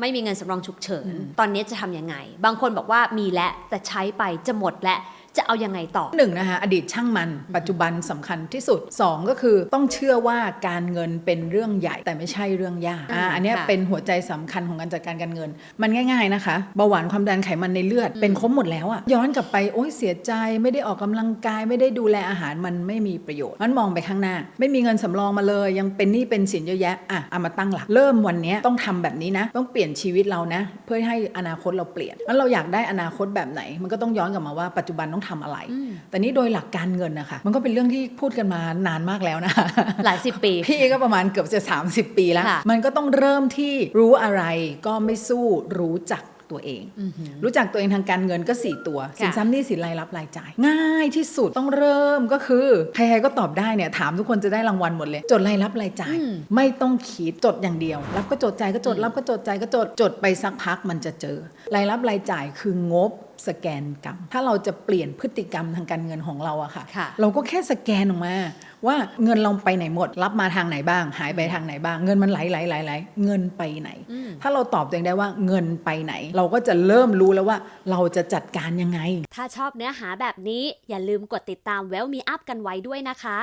ไม่มีเงินสำรองฉุกเฉิน ตอนนี้จะทำยังไง บางคนบอกว่ามีแล้วแต่ใช้ไปจะหมดและ จะเอายังไงต่อหนึ่งนะคะอดีตช่างมันปัจจุบันสำคัญที่สุด 2 ก็คือต้องเชื่อว่าการเงินเป็นเรื่องใหญ่แต่ไม่ใช่เรื่องยากอ่าอืมอันเนี้ยค่ะเป็นหัวใจสำคัญของการจัดการการเงิน มันง่าย ๆนะคะเบาหวานความดันไขมันในเลือดเป็นครบหมดแล้วอะย้อนกลับไปโอ๊ยเสียใจไม่ได้ออกกำลังกาย ไม่ได้ดูแลอาหารมันไม่มีประโยชน์มันมองไปข้างหน้า ไม่มีเงินสำรองมาเลย ยังเป็นหนี้เป็นสินเยอะแยะอะเอามาตั้งหลักเริ่มวันเนี้ยต้องทำแบบนี้นะ ต้องเปลี่ยนชีวิตเรานะ เพื่อให้อนาคตเราเปลี่ยนงั้นเราอยากได้อนาคตแบบไหน มันก็ต้องย้อนกลับมาว่าปัจจุบันต้องทำอะไร แต่นี่โดยหลักการเงินนะคะมันก็เป็นเรื่องที่พูดกันมานานมากแล้วนะคะหลายสิบปี พี่ก็ประมาณเกือบจะ 30 ปีแล้วค่ะมันก็ต้องเริ่มที่รู้อะไรก็ไม่สู้รู้จัก ตัวเอง รู้จักตัวเองทางการเงินก็ 4 ตัว สินทรัพย์หนี้สินรายรับรายจ่าย ง่ายที่สุดต้องเริ่มก็คือ ใครๆก็ตอบได้เนี่ยถามทุกคนจะได้รางวัลหมดเลย จดรายรับรายจ่ายอืมไม่ต้องคิดจดอย่างเดียว รับก็จดจ่ายก็จดรับก็จดจ่ายก็จดจดไปสักพักมันจะเจอ รายรับรายจ่ายคืองบสแกนกรรม ถ้าเราจะเปลี่ยนพฤติกรรมทางการเงินของเราอะค่ะค่ะเราก็แค่สแกนออกมา ว่าเงินเราไปไหนหมด รับมาทางไหนบ้าง หายไปทางไหนบ้าง เงินมันไหลไหลไหลไหลเงินไปไหนอืมถ้าเราตอบตัวเองได้ว่าเงินไปไหน เราก็จะเริ่มรู้แล้วว่าเราจะจัดการยังไง ถ้าชอบเนื้อหาแบบนี้อย่าลืมกดติดตาม Well Me Up กันไว้ด้วยนะคะ